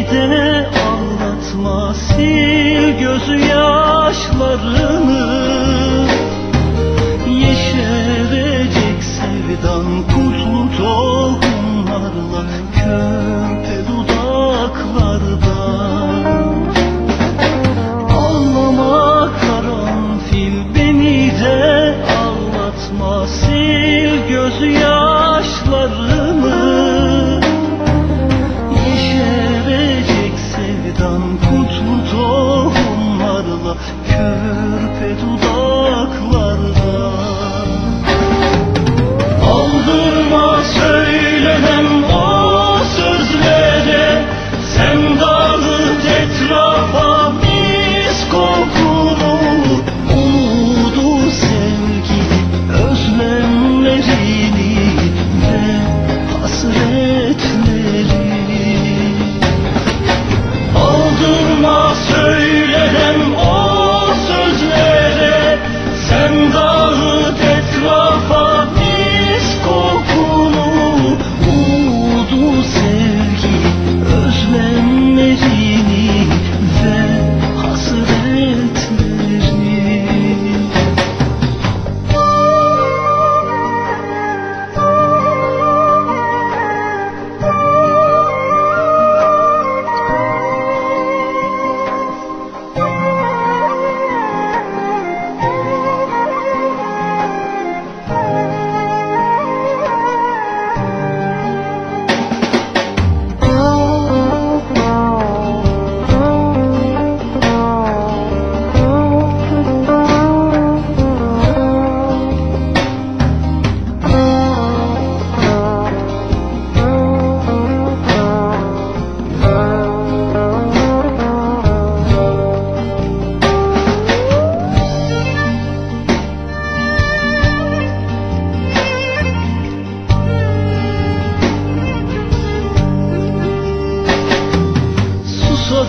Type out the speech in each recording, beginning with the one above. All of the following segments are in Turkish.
bize anlatma sil gözü yaşlarını.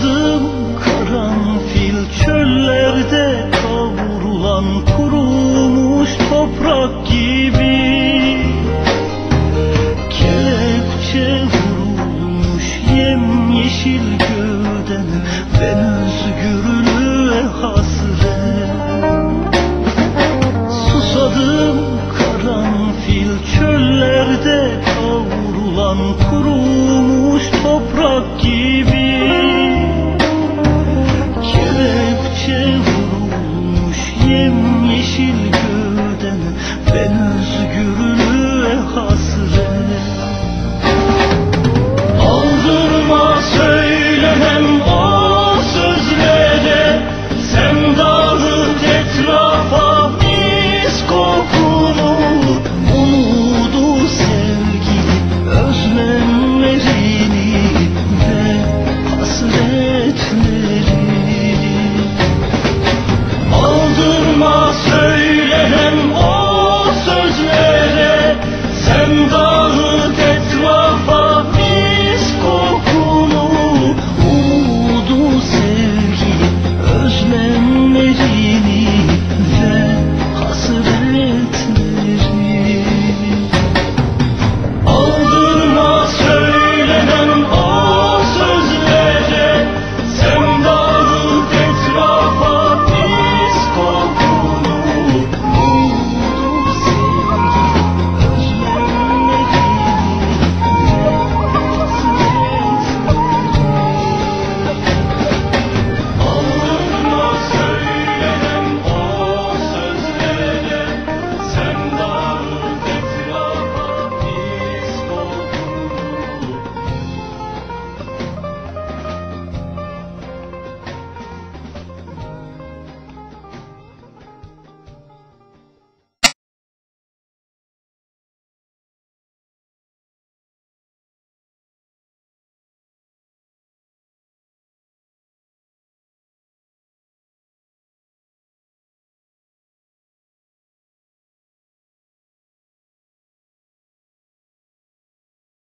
Adım karanfil çöllerde kavrulan kurumuş toprak gibi. Kelepçe vurulmuş yemyeşil gövden ben özgürlüğe hasret. Susadım karanfil çöllerde kavrulan kurumuş toprak gibi. Yeşil gülden ben özgürüm.